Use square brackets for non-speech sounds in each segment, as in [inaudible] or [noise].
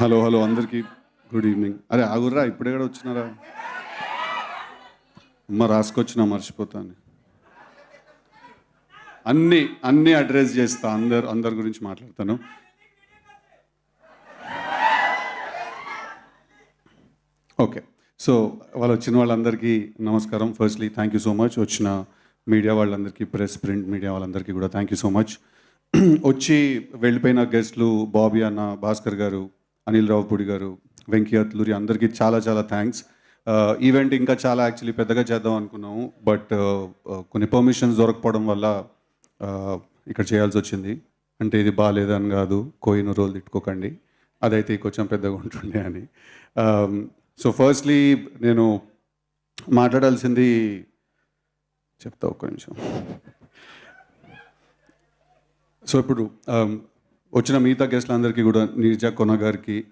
Hello hello అందరికీ good evening. అరే ఆగుర్రా ఇప్పుడే కూడా వచ్చినారా? అమ్మ రాసుకొచ్చినా మర్చిపోతాను. అన్నీ అన్నీ అడ్రస్ చేస్తా అందరు అందరి గురించి మాట్లాడతాను. ఓకే సో వాళ్ళు వచ్చిన వాళ్ళందరికీ నమస్కారం. Firstly thank you so much వచ్చిన మీడియా వాళ్ళందరికీ ప్రెస్ ప్రింట్ మీడియా వాళ్ళందరికీ కూడా థ్యాంక్ యూ సో మచ్ వచ్చి వెళ్ళిపోయిన గెస్ట్లు బాబీ అన్న భాస్కర్ గారు అనిల్ రావుపూడి గారు వెంకయ్యత్లూరి అత్లూరి అందరికీ చాలా చాలా థ్యాంక్స్ ఈవెంట్ ఇంకా చాలా యాక్చువల్లీ పెద్దగా చేద్దాం అనుకున్నాము. బట్ కొన్ని పర్మిషన్స్ దొరకపోవడం వల్ల ఇక్కడ చేయాల్సి వచ్చింది. అంటే ఇది బాగాలేదని కాదు కోయిన రోజులు తిట్టుకోకండి. అదైతే కొంచెం పెద్దగా ఉంటుండే అని. సో ఫస్ట్లీ నేను మాట్లాడాల్సింది చెప్తా ఒక్క నిమిషం. సో ఇప్పుడు వచ్చిన మిగతా గెస్ట్లందరికీ కూడా నీర్జా కొన గారికి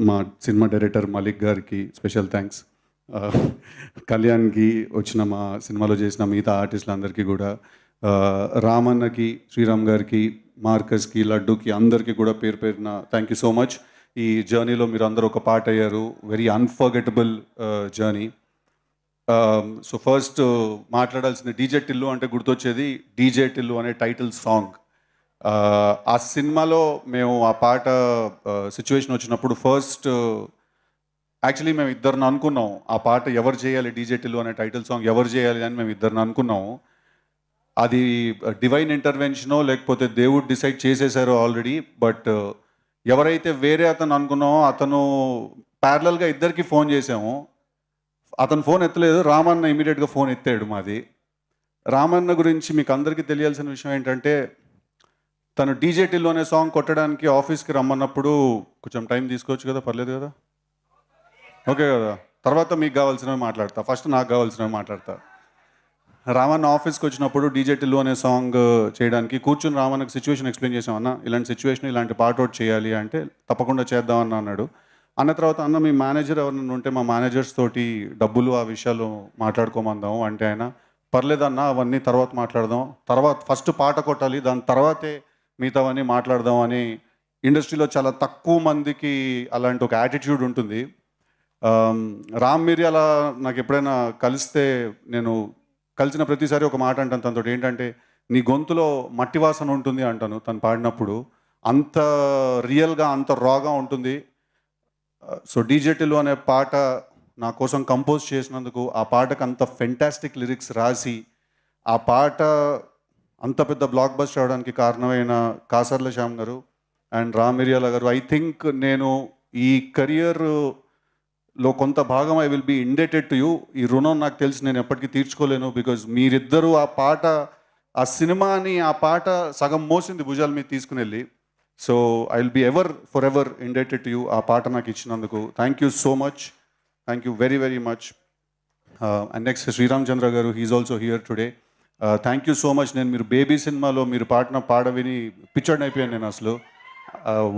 మా సినిమా డైరెక్టర్ మలిక్ గారికి స్పెషల్ థ్యాంక్స్. కళ్యాణ్కి వచ్చిన మా సినిమాలో చేసిన మిగతా ఆర్టిస్టులందరికీ కూడా రామన్నకి శ్రీరామ్ గారికి మార్కస్కి లడ్డుకి అందరికీ కూడా పేరు పేరున థ్యాంక్ యూ సో మచ్ ఈ జర్నీలో మీరు అందరూ ఒక పార్ట్ అయ్యారు. Very unforgettable journey so first మాట్లాడాల్సిన డీజే టిల్లు అంటే గుర్తొచ్చేది డీజే టిల్లు అనే టైటిల్ సాంగ్ ఆ సినిమాలో మేము ఆ పాట సిచ్యువేషన్ వచ్చినప్పుడు ఫస్ట్ యాక్చువల్లీ మేము ఇద్దరిని అనుకున్నాం. ఆ పాట ఎవరు చేయాలి డీజేటిల్లు అనే టైటిల్ సాంగ్ ఎవరు చేయాలి అని మేము ఇద్దరిని అనుకున్నాము అది డివైన్ ఇంటర్వెన్షనో లేకపోతే దేవుడు డిసైడ్ చేసేసారో ఆల్రెడీ బట్ ఎవరైతే వేరే అతను అనుకున్నామో అతను ప్యారలల్గా ఇద్దరికి ఫోన్ చేసాము. అతను ఫోన్ ఎత్తలేదు రామన్న ఇమీడియట్గా ఫోన్ ఎత్తాడు మాది. రామన్న గురించి మీకు అందరికీ తెలియాల్సిన విషయం ఏంటంటే తను డీజేటీలో అనే సాంగ్ కొట్టడానికి ఆఫీస్కి రమ్మన్నప్పుడు కొంచెం టైం తీసుకోవచ్చు కదా పర్లేదు కదా? ఓకే కదా. తర్వాత మీకు కావాల్సినవి మాట్లాడతా. ఫస్ట్ నాకు కావాల్సినవి మాట్లాడతా. రామన్న ఆఫీస్కి వచ్చినప్పుడు డీజే అనే సాంగ్ చేయడానికి కూర్చుని రామన్నకు సిచ్యువేషన్ ఎక్స్ప్లెయిన్ చేసామన్న ఇలాంటి సిచ్యువేషన్ ఇలాంటి పాట అవుట్ చేయాలి అంటే తప్పకుండా చేద్దామన్న అన్నాడు. అన్న తర్వాత అన్న మీ మేనేజర్ ఎవరైనా ఉంటే మా మేనేజర్స్ తోటి డబ్బులు ఆ విషయాలు మాట్లాడుకోమందాం అంటే ఆయన పర్లేదన్న అవన్నీ తర్వాత మాట్లాడదాం. తర్వాత ఫస్ట్ పాట కొట్టాలి దాని తర్వాతే మిగతావన్నీ మాట్లాడదామని ఇండస్ట్రీలో చాలా తక్కువ మందికి అలాంటి ఒక యాటిట్యూడ్ ఉంటుంది. రామ్ రామ్ మిర్యాల నాకు ఎప్పుడైనా కలిస్తే నేను కలిసిన ప్రతిసారి ఒక మాట అంటాను తనతో. ఏంటంటే నీ గొంతులో మట్టి వాసన ఉంటుంది అంటాను తను పాడినప్పుడు. అంత రియల్గా అంత రాగా ఉంటుంది. సో డీజేటీలు అనే పాట నా కోసం కంపోజ్ చేసినందుకు ఆ పాటకు అంత ఫెంటాస్టిక్ లిరిక్స్ రాసి ఆ పాట అంత పెద్ద బ్లాక్ బస్టర్ అవడానికి కారణమైన కాసర్ల శ్యామ్ గారు అండ్ రామ్ గారు ఐ థింక్ నేను ఈ కెరియర్లో కొంత భాగం I will be indebted to you ఈ రుణం నాకు తెలిసి నేను ఎప్పటికీ తీర్చుకోలేను బికాజ్ మీరిద్దరూ ఆ పాట ఆ సినిమాని ఆ పాట సగం మోసింది భుజాల మీద తీసుకుని వెళ్ళి. So I will be ever for ever indebted to you ఆ పాట నాకు ఇచ్చినందుకు thank you so much thank you very very much and next Sriram Chandra garu he is also here today thank you so much నేను మీరు baby సినిమాలో మీరు పాడిన పాట విని పిచ్చర్డ్ అయిపోయాను నేను అసలు.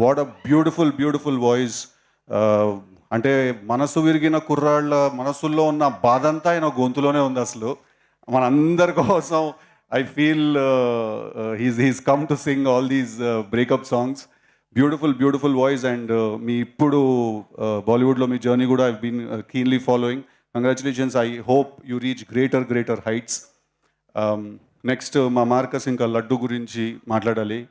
What a beautiful beautiful voice అంటే మనసు విరిగిన కుర్రాళ్ళ మనసుల్లో ఉన్న బాధ అంతా ఆయన గొంతులోనే ఉంది అసలు. మనందరి కోసం I feel he's he's come to sing all these breakup songs beautiful beautiful voice and మీ ఇప్పుడు uh, బాలీవుడ్లో మీ జర్నీ కూడా I been keenly following congratulations I hope you reach greater greater heights Um, next మా Marcus ఇంకా లడ్డు గురించి మాట్లాడాలి.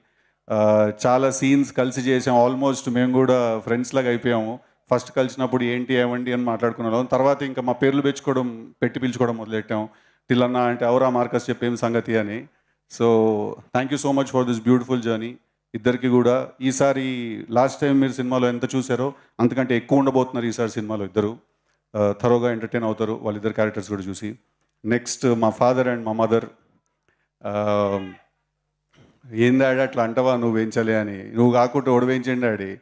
Uh, చాలా scenes కలిసి చేసాం. ఆల్మోస్ట్ మేము కూడా ఫ్రెండ్స్ లాగా అయిపోయాము. ఫస్ట్ కలిసినప్పుడు ఏంటి ఏమండి అని మాట్లాడుకున్నాం తర్వాత ఇంకా మా పేర్లు పెంచుకోవడం పెట్టి పిలుచుకోవడం మొదలెట్టాం. టిల్లన్నా అంటే ఎవరా మార్కస్ చెప్పేం సంగతి అని. So thank you so much for this beautiful journey ఇద్దరికి కూడా. ఈసారి లాస్ట్ టైం మీరు సినిమాలో ఎంత చూసారో అంతకంటే ఎక్కువ ఉండబోతున్నారు ఈసారి సినిమాలో ఇద్దరు. Uh, థరోగా ఎంటర్టైన్ అవుతారు. వాళ్ళిద్దరు క్యారెక్టర్స్ కూడా చూసి. నెక్స్ట్ మా ఫాదర్ అండ్ మా మదర్ ఏం డాడీ అట్లా అంటావా? నువ్వు వేయించాలి అని. నువ్వు కాకుండా ఓడి వేయించండి డాడీ.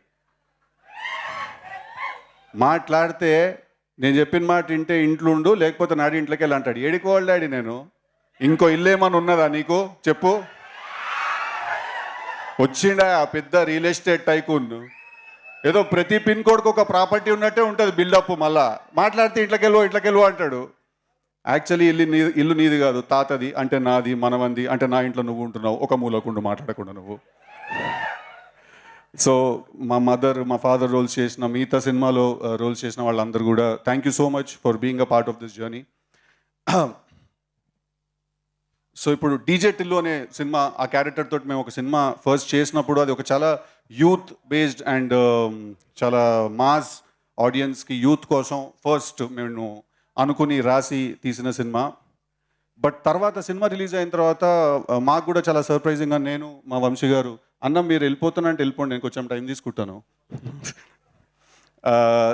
మాట్లాడితే నేను చెప్పిన మాట వింటే ఇంట్లో ఉండు లేకపోతే నాడి ఇంట్లోకి వెళ్ళి అంటాడు. ఏడుకోవాలి డాడీ నేను? ఇంకో ఇల్లు ఉన్నదా నీకు? చెప్పు. వచ్చిండా ఆ పెద్ద రియల్ ఎస్టేట్ టైకూన్. ఏదో ప్రతి పిన్ కోడ్కి ఒక ప్రాపర్టీ ఉన్నట్టే ఉంటుంది బిల్డప్ మళ్ళా. మాట్లాడితే ఇంట్లోకి వెళ్ళు ఇంట్లోకి వెళ్ళు అంటాడు. యాక్చువల్లీ ఇల్లు నీ ఇల్లు నీది కాదు. తాతది అంటే నాది మనవంది అంటే నా ఇంట్లో నువ్వు ఉంటున్నావు. ఒక మూలకుండా మాట్లాడకుండా నువ్వు. సో మా మదర్ మా ఫాదర్ రోల్స్ చేసిన మిగతా సినిమాలో రోల్స్ చేసిన వాళ్ళందరూ కూడా thank you so much for being a part of this journey so ఇప్పుడు డీజే టిల్లు అనే సినిమా ఆ క్యారెక్టర్ తోటి మేము ఒక సినిమా ఫస్ట్ చేసినప్పుడు అది ఒక చాలా యూత్ బేస్డ్ అండ్ చాలా మాస్ ఆడియన్స్కి యూత్ కోసం ఫస్ట్ మేము అనుకుని రాసి తీసిన సినిమా. బట్ తర్వాత సినిమా రిలీజ్ అయిన తర్వాత మాకు కూడా చాలా సర్ప్రైజింగ్గా నేను మా వంశీ గారు అన్న మీరు వెళ్ళిపోతున్నా అంటే వెళ్ళిపోండి నేను కొంచెం టైం తీసుకుంటాను.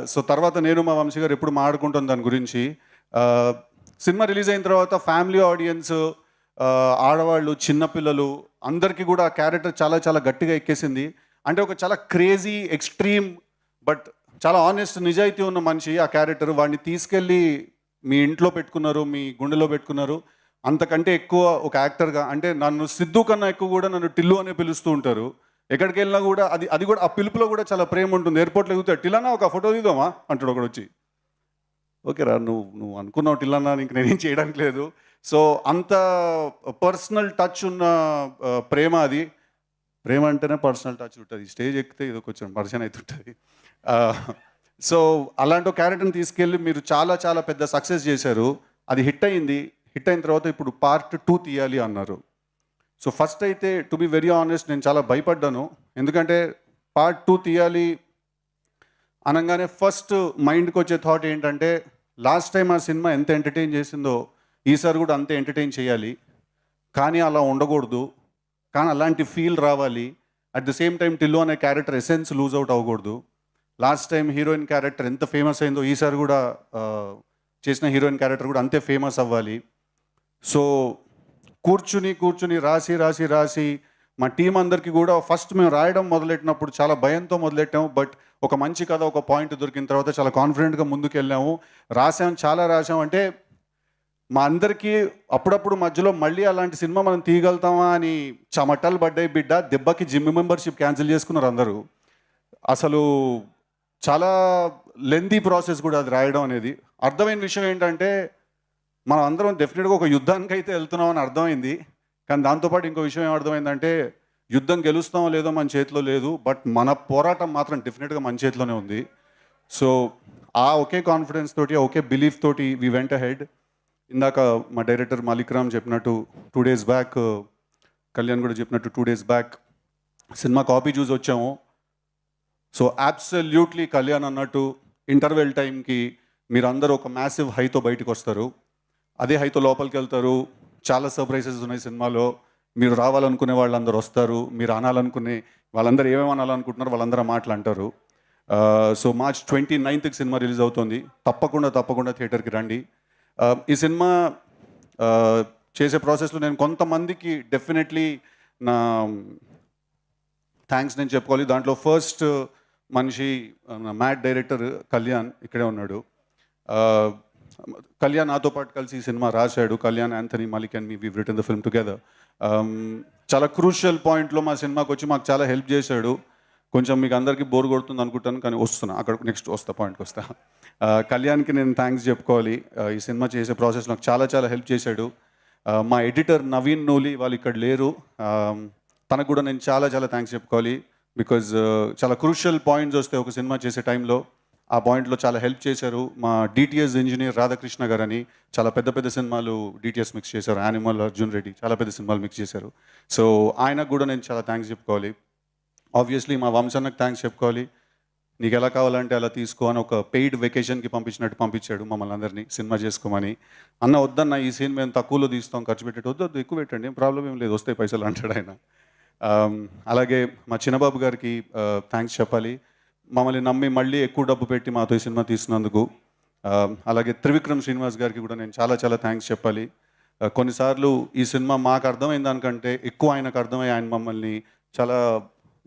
సో తర్వాత నేను మా వంశీ గారు ఎప్పుడు మాడుకుంటాను దాని గురించి. సినిమా రిలీజ్ అయిన తర్వాత ఫ్యామిలీ ఆడియన్స్ ఆడవాళ్ళు చిన్నపిల్లలు అందరికీ కూడా ఆ క్యారెక్టర్ చాలా చాలా గట్టిగా ఎక్కేసింది. అంటే ఒక చాలా క్రేజీ ఎక్స్ట్రీమ్ బట్ చాలా ఆనెస్ట్ నిజాయితీ ఉన్న మనిషి ఆ క్యారెక్టర్. వాడిని తీసుకెళ్ళి మీ ఇంట్లో పెట్టుకున్నారు మీ గుండెలో పెట్టుకున్నారు అంతకంటే ఎక్కువ ఒక యాక్టర్గా అంటే నన్ను సిద్ధు కన్నా ఎక్కువ కూడా నన్ను టిల్లు అనే పిలుస్తూ ఉంటారు. ఎక్కడికి వెళ్ళినా కూడా అది అది కూడా ఆ పిలుపులో కూడా చాలా ప్రేమ ఉంటుంది. ఎయిర్పోర్ట్లో ఎగుతాడు టిల్లనా ఒక ఫోటో దిగుదామా అంటాడు ఒకడు వచ్చి. ఓకే రా నువ్వు నువ్వు అనుకున్నావు టిల్లన్నా ఇంక నేనేం చేయడానికి లేదు. సో అంత పర్సనల్ టచ్ ఉన్న ప్రేమ అది. ప్రేమ అంటేనే పర్సనల్ టచ్ ఉంటుంది. స్టేజ్ ఎక్కితే ఇది కొంచెం పరిచయం అవుతుంటుంది. సో అలాంటి క్యారెక్టర్ని తీసుకెళ్ళి మీరు చాలా చాలా పెద్ద సక్సెస్ చేశారు. అది హిట్ అయింది. హిట్ అయిన తర్వాత ఇప్పుడు పార్ట్ టూ తీయాలి అన్నారు. సో ఫస్ట్ అయితే టు బి వెరీ ఆనెస్ట్ నేను చాలా భయపడ్డాను. ఎందుకంటే పార్ట్ టూ తీయాలి అనగానే ఫస్ట్ మైండ్కి వచ్చే థాట్ ఏంటంటే లాస్ట్ టైం ఆ సినిమా ఎంత ఎంటర్టైన్ చేసిందో ఈసారి కూడా అంతే ఎంటర్టైన్ చేయాలి. కానీ అలా ఉండకూడదు. కానీ అలాంటి ఫీల్ రావాలి. At the same time Tillu అనే క్యారెక్టర్ ఎసెన్స్ లూజ్ అవుట్ అవ్వకూడదు. లాస్ట్ టైం హీరోయిన్ క్యారెక్టర్ ఎంత ఫేమస్ అయిందో ఈసారి కూడా చేసిన హీరోయిన్ క్యారెక్టర్ కూడా అంతే ఫేమస్ అవ్వాలి. సో కూర్చుని కూర్చుని రాసి రాసి రాసి మా టీం అందరికీ కూడా ఫస్ట్ మేము రాయడం మొదలెట్టినప్పుడు చాలా భయంతో మొదలెట్టాము. బట్ ఒక మంచి కథ ఒక పాయింట్ దొరికిన తర్వాత చాలా కాన్ఫిడెంట్గా ముందుకు వెళ్ళాము రాసాం చాలా రాసాం. అంటే మా అందరికీ అప్పుడప్పుడు మధ్యలో మళ్ళీ అలాంటి సినిమా మనం తీయగలుగుతామా అని చమటలు పడ్డాయి బిడ్డ. దెబ్బకి జిమ్ మెంబర్షిప్ క్యాన్సిల్ చేసుకున్నారు అందరూ. అసలు చాలా లెందీ ప్రాసెస్ కూడా అది రాయడం అనేది. అర్థమైన విషయం ఏంటంటే మనం అందరం డెఫినెట్గా ఒక యుద్ధానికి అయితే వెళ్తున్నాం అని అర్థమైంది. కానీ దాంతోపాటు ఇంకో విషయం ఏమర్థమైందంటే అర్థమైందంటే యుద్ధం గెలుస్తామో లేదో మన చేతిలో లేదు బట్ మన పోరాటం మాత్రం డెఫినెట్గా మన చేతిలోనే ఉంది. సో ఆ ఒకే కాన్ఫిడెన్స్ తోటి ఒకే బిలీఫ్ తోటి వి వెంట హెడ్ ఇందాక మా డైరెక్టర్ మాలిక్ రామ్ చెప్పినట్టు టూ డేస్ బ్యాక్ కళ్యాణ్ కూడా చెప్పినట్టు టూ డేస్ బ్యాక్ సినిమా కాపీ చూసి వచ్చాము. సో అబ్సల్యూట్లీ కళ్యాణ్ అన్నట్టు ఇంటర్వెల్ టైంకి మీరందరూ ఒక మ్యాసివ్ హైతో బయటకు వస్తారు. అదే హైతో లోపలికి వెళ్తారు. చాలా సర్ప్రైజెస్ ఉన్నాయి సినిమాలో. మీరు రావాలనుకునే వాళ్ళందరూ వస్తారు. మీరు అనాలనుకునే వాళ్ళందరూ ఏమేమి అనాలనుకుంటున్నారో వాళ్ళందరూ మాటలు అంటారు. సో మార్చ్ ట్వంటీ నైన్త్కి సినిమా రిలీజ్ అవుతుంది. తప్పకుండా తప్పకుండా థియేటర్కి రండి. ఈ సినిమా చేసే ప్రాసెస్లో నేను కొంతమందికి డెఫినెట్లీ నా థ్యాంక్స్ నేను చెప్పుకోవాలి. దాంట్లో ఫస్ట్ మనిషి మ్యాట్ డైరెక్టర్ కళ్యాణ్ ఇక్కడే ఉన్నాడు. కళ్యాణ్ నాతో పాటు కలిసి ఈ సినిమా రాశాడు. Kalyan Anthony Malik and me we return the film together చాలా క్రూషియల్ పాయింట్లో మా సినిమాకి వచ్చి మాకు చాలా హెల్ప్ చేశాడు. కొంచెం మీకు అందరికీ బోర్ కొడుతుంది అనుకుంటాను కానీ వస్తున్నా. అక్కడ నెక్స్ట్ వస్తా పాయింట్కి వస్తా. కళ్యాణ్కి నేను థ్యాంక్స్ చెప్పుకోవాలి. ఈ సినిమా చేసే ప్రాసెస్ నాకు చాలా చాలా హెల్ప్ చేశాడు. మా ఎడిటర్ నవీన్ నూలి వాళ్ళు ఇక్కడ లేరు. తనకు కూడా నేను చాలా చాలా థ్యాంక్స్ చెప్పుకోవాలి. బికాజ్ uh, చాలా క్రూషియల్ పాయింట్స్ వస్తే ఒక సినిమా చేసే టైంలో. ఆ పాయింట్లో చాలా హెల్ప్ చేశారు. మా డిటిఎస్ ఇంజనీర్ రాధాకృష్ణ గారు అని చాలా పెద్ద పెద్ద సినిమాలు డిటిఎస్ మిక్స్ చేశారు. యానిమల్ అర్జున్ రెడ్డి చాలా పెద్ద సినిమాలు మిక్స్ చేశారు. సో ఆయనకు కూడా నేను చాలా థ్యాంక్స్ చెప్పుకోవాలి. ఆబ్వియస్లీ మా వంశన్నకు థ్యాంక్స్ చెప్పుకోవాలి. నీకు ఎలా కావాలంటే అలా తీసుకో అని ఒక పెయిడ్ వెకేషన్కి పంపించినట్టు పంపించాడు మమ్మల్ని అందరినీ సినిమా చేసుకోమని. అన్న వద్దన్న ఈ సీన్ మేము తక్కువలో తీస్తాం ఖర్చు పెట్టేట్టు వద్దు వద్దు ఎక్కువ పెట్టండి ఏం ప్రాబ్లం ఏం లేదు వస్తాయి పైసలు అంటాడు ఆయన. అలాగే మా చిన్నబాబు గారికి థ్యాంక్స్ చెప్పాలి. మమ్మల్ని నమ్మి మళ్ళీ ఎక్కువ డబ్బు పెట్టి మాతో ఈ సినిమా తీసినందుకు అలాగే త్రివిక్రమ్ శ్రీనివాస్ గారికి కూడా నేను చాలా చాలా థ్యాంక్స్ చెప్పాలి. కొన్నిసార్లు ఈ సినిమా మాకు అర్థమైన దానికంటే ఎక్కువ ఆయనకు అర్థమై ఆయన మమ్మల్ని చాలా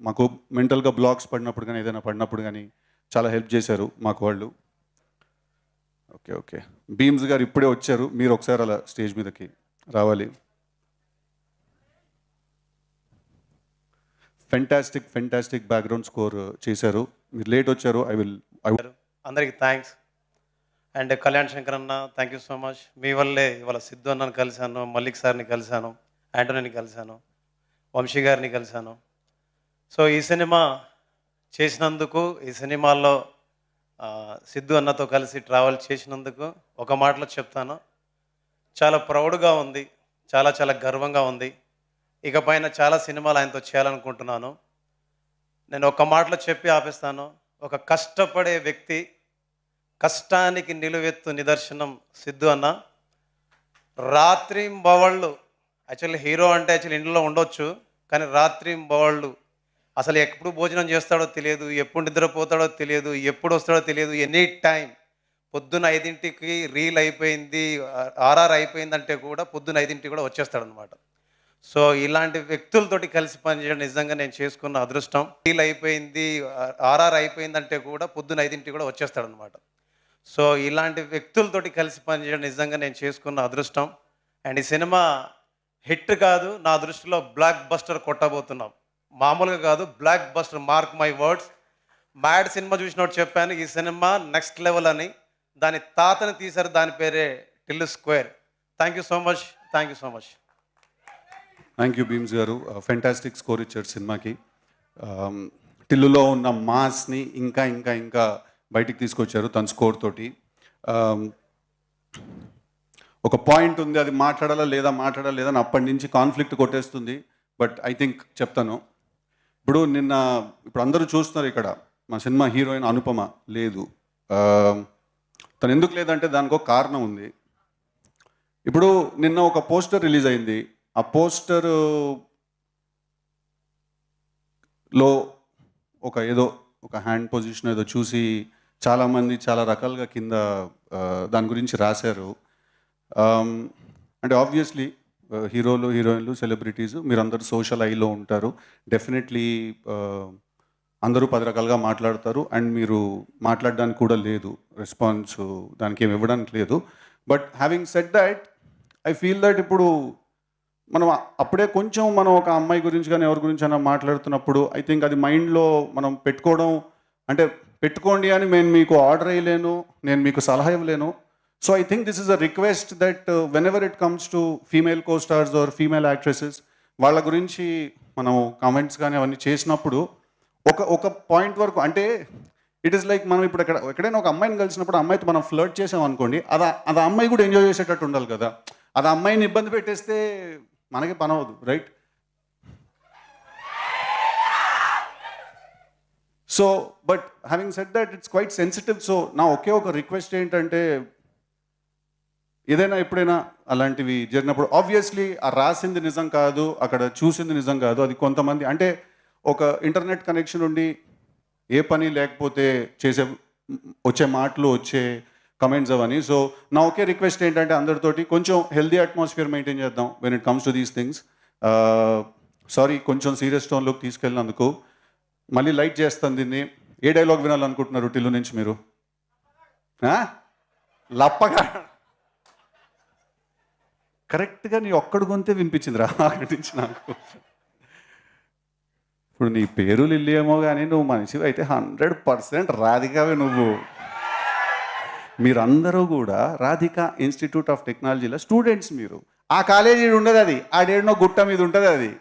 మాకు మెంటల్గా బ్లాక్స్ పడినప్పుడు కానీ ఏదైనా పడినప్పుడు కానీ చాలా హెల్ప్ చేశారు మాకు వాళ్ళు. Okay okay. భీమ్స్ గారు ఇప్పుడే వచ్చారు. మీరు ఒకసారి అలా స్టేజ్ మీదకి రావాలి. ఫెంటాస్టిక్ ఫెంటాస్టిక్ బ్యాక్గ్రౌండ్ స్కోర్ చేశారు. మీరు లేట్ వచ్చారు. ఐ విల్ ఐ అందరికి థ్యాంక్స్ అండ్ కళ్యాణ్ శంకర్ అన్న థ్యాంక్ యూ సో మచ్ మీ వల్లే ఇవాళ సిద్ధు అన్నని కలిశాను మల్లిక్ సార్ని కలిశాను యాంటోనీని కలిశాను వంశీ గారిని కలిశాను. సో ఈ సినిమా చేసినందుకు ఈ సినిమాల్లో సిద్ధు అన్నతో కలిసి ట్రావెల్ చేసినందుకు ఒక మాటలో చెప్తాను. చాలా ప్రౌడ్గా ఉంది చాలా చాలా గర్వంగా ఉంది. ఇక పైన చాలా సినిమాలు ఆయనతో చేయాలనుకుంటున్నాను. నేను ఒక మాటలో చెప్పి ఆపిస్తాను. ఒక కష్టపడే వ్యక్తి కష్టానికి నిలువెత్తు నిదర్శనం సిద్ధు అన్న. రాత్రి బవళ్ళు యాక్చువల్లీ హీరో అంటే యాక్చువల్లీ ఇంట్లో ఉండొచ్చు కానీ రాత్రి బవళ్ళు అసలు ఎప్పుడు భోజనం చేస్తాడో తెలియదు ఎప్పుడు నిద్రపోతాడో తెలియదు ఎప్పుడు వస్తాడో తెలియదు ఎనీ టైం పొద్దున ఐదింటికి రీల్ అయిపోయింది ఆర్ఆర్ అయిపోయిందంటే కూడా పొద్దున్న ఐదింటికి కూడా వచ్చేస్తాడనమాట అనమాట సో ఇలాంటి వ్యక్తులతోటి కలిసి పనిచేయడం నిజంగా నేను చేసుకున్న అదృష్టం. ఫీల్ అయిపోయింది ఆర్ఆర్ అయిపోయిందంటే కూడా పొద్దున్న ఐదింటికి కూడా వచ్చేస్తాడు అనమాట సో ఇలాంటి వ్యక్తులతోటి కలిసి పనిచేయడం నిజంగా నేను చేసుకున్న అదృష్టం. అండ్ ఈ సినిమా హిట్ కాదు నా దృష్టిలో బ్లాక్ బస్టర్ కొట్టబోతున్నాం. మామూలుగా కాదు blockbuster mark my words. Mad cinema చూసినట్టు చెప్పాను ఈ సినిమా నెక్స్ట్ లెవెల్ అని. దాని తాతని తీశారు దాని పేరే Tillu square. Thank you so much thank you so much. Thank you Bheems garu. Fantastic score ఇచ్చారు సినిమాకి. టిల్లులో ఉన్న మాస్ని ఇంకా ఇంకా ఇంకా బయటికి తీసుకొచ్చారు తన స్కోర్ తోటి. ఒక పాయింట్ ఉంది అది మాట్లాడాలా లేదా మాట్లాడాలా లేదా అని అప్పటి నుంచి కాన్ఫ్లిక్ట్ కొట్టేస్తుంది. బట్ ఐ థింక్ చెప్తాను. ఇప్పుడు నిన్న ఇప్పుడు అందరూ చూస్తున్నారు ఇక్కడ మా సినిమా హీరోయిన్ అనుపమ లేదు. తను ఎందుకు లేదంటే దానికో కారణం ఉంది. ఇప్పుడు నిన్న ఒక పోస్టర్ రిలీజ్ అయింది. ఆ పోస్టర్లో ఒక ఏదో ఒక హ్యాండ్ పొజిషన్ ఏదో చూసి చాలామంది చాలా రకాలుగా కింద దాని గురించి రాశారు. అంటే ఆబ్వియస్లీ హీరోలు హీరోయిన్లు సెలబ్రిటీస్ మీరందరూ సోషల్ ఐలో ఉంటారు. డెఫినెట్లీ అందరూ పది రకాలుగా మాట్లాడతారు. అండ్ మీరు మాట్లాడడానికి కూడా లేదు. రెస్పాన్స్ దానికి ఏమి ఇవ్వడానికి లేదు. But having set that I feel that ఇప్పుడు మనం అప్పుడే కొంచెం మనం ఒక అమ్మాయి గురించి కానీ ఎవరి గురించి అయినా మాట్లాడుతున్నప్పుడు ఐ థింక్ అది మైండ్లో మనం పెట్టుకోవడం అంటే పెట్టుకోండి అని నేను మీకు ఆర్డర్ వేయలేను నేను మీకు సలహా ఇవ్వలేను. So I think this is a request that whenever it comes to female co stars or female actresses వాళ్ళ గురించి మనం కామెంట్స్ కానీ అవన్నీ చేసినప్పుడు ఒక ఒక పాయింట్ వరకు అంటే ఇట్ ఈస్ లైక్ మనం ఇప్పుడు ఎక్కడ ఎక్కడైనా ఒక అమ్మాయిని కలిసినప్పుడు అమ్మాయితో మనం ఫ్లర్ట్ చేసాం అనుకోండి అది అది అమ్మాయి కూడా ఎంజాయ్ చేసేటట్టు ఉండాలి కదా. అది అమ్మాయిని ఇబ్బంది పెట్టేస్తే మనకి పని అవ్వదు right so but having set that it's quite sensitive so నా ఒకే ఒక రిక్వెస్ట్ ఏంటంటే ఏదైనా ఎప్పుడైనా అలాంటివి జరిగినప్పుడు ఆబ్వియస్లీ ఆ రాసింది నిజం కాదు అక్కడ చూసింది నిజం కాదు అది కొంతమంది అంటే ఒక ఇంటర్నెట్ కనెక్షన్ ఉండి ఏ పని లేకపోతే చేసే వచ్చే మాటలు వచ్చే కమెంట్స్ అవన్నీ. సో నా ఒకే రిక్వెస్ట్ ఏంటంటే అందరితోటి కొంచెం హెల్దీ అట్మాస్ఫియర్ మెయింటైన్ చేద్దాం when it comes to these things sorry కొంచెం సీరియస్ టోన్లోకి తీసుకెళ్ళినందుకు. మళ్ళీ లైట్ చేస్తాను దీన్ని. ఏ డైలాగ్ వినాలనుకుంటున్నారు టిల్లు నుంచి మీరు? ఆ? లప్పగా. కరెక్ట్గా నీ ఒక్కడు గొంతే వినిపించిందిరా [laughs] అక్కడి నుంచి నాకు. ఇప్పుడు నీ పేరు లిల్లేమో ఏమో కానీ నువ్వు మనిషి అయితే హండ్రెడ్ పర్సెంట్ రాధికావే నువ్వు. మీరందరూ కూడా రాధిక ఇన్స్టిట్యూట్ ఆఫ్ టెక్నాలజీలో స్టూడెంట్స్ మీరు. ఆ కాలేజీ ఉండదు అది. ఆ గుట్ట మీద ఉంటుంది అది.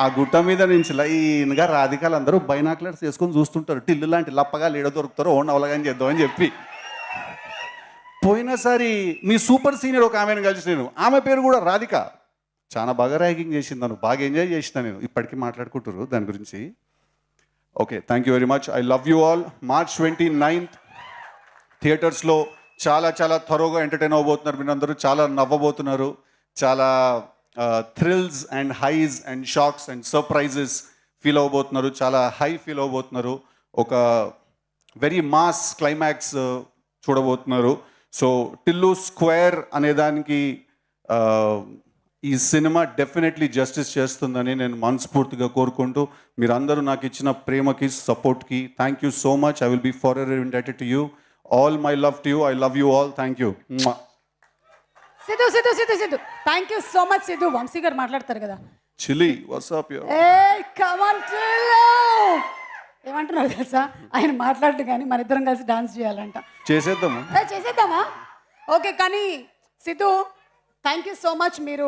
ఆ గుట్ట మీద నుంచి లైన్గా రాధికాలు అందరూ బైనాక్లర్స్ వేసుకొని చూస్తుంటారు. టిల్లు లాంటి లప్పగా లీడ దొరుకుతారో ఓన్ అవలగాని చేద్దామని చెప్పి. పోయినసారి మీ సూపర్ సీనియర్ ఒక ఆమెను కలిసి నేను. ఆమె పేరు కూడా రాధిక. చాలా బాగా ర్యాగింగ్ చేసింది నన్ను. బాగా ఎంజాయ్ చేసిన నేను. ఇప్పటికీ మాట్లాడుకుంటారు దాని గురించి. Okay thank you very much. I love you all. March twenty ninth థియేటర్స్లో చాలా చాలా త్వరగా ఎంటర్టైన్ అవ్వబోతున్నారు మీరందరూ చాలా నవ్వబోతున్నారు. చాలా thrills and highs and shocks and surprises feel అవ్వబోతున్నారు చాలా హై ఫీల్ అవ్వబోతున్నారు ఒక వెరీ మాస్ క్లైమాక్స్ చూడబోతున్నారు. సో టిల్లు స్క్వేర్ అనే దానికి ఈ సినిమా డెఫినెట్లీ జస్టిస్ చేస్తుందని నేను మనస్ఫూర్తిగా కోరుకుంటూ మీరందరూ నాకు ఇచ్చిన ప్రేమకి సపోర్ట్కి thank you so much I will be forever indebted to you all my love to you I love you all thank you Siddhu Siddhu Siddhu Siddhu. Thank you so much Siddhu. Vamshi garu మాట్లాడతారు కదా. చిలీ what's up you ఏ come on ఏమంటున్నారు తెలుసా? ఆయన మాట్లాడు కానీ మన ఇద్దరం కలిసి డాన్స్ చేయాలంట. చేసేద్దాము? చేసేద్దామా? ఓకే కానీ Siddhu thank you so much మీరు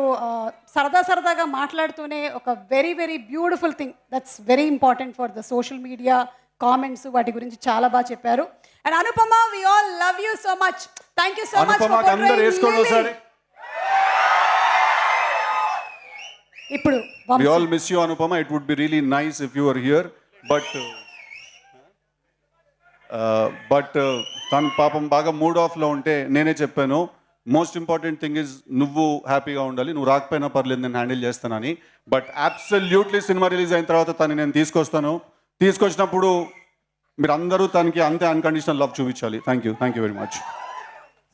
సరదా సరదాగా మాట్లాడుతూనే ఒక very very beautiful thing that's very important for the social media comments వాటి గురించి చాలా బాగా చెప్పారు. And Anupama we all love you so much thank you so much అందరు వేసుకోండి ఒకసారి. ఇప్పుడు we. All miss you Anupama it would be really nice if you are here but but తను పాపం బాగా మూడ్ ఆఫ్లో ఉంటే నేనే చెప్పాను. మోస్ట్ ఇంపార్టెంట్ థింగ్ ఇస్ నువ్వు హ్యాపీగా ఉండాలి. నువ్వు రాకపోయినా పర్లేదు నేను హ్యాండిల్ చేస్తానని. బట్ అబ్సల్యూట్లీ సినిమా రిలీజ్ అయిన తర్వాత తను నేను తీసుకొస్తాను. తీసుకొచ్చినప్పుడు మీరు అందరూ తనకి అంతే అన్కండిషనల్ లవ్ చూపించాలి. Thank you thank you very much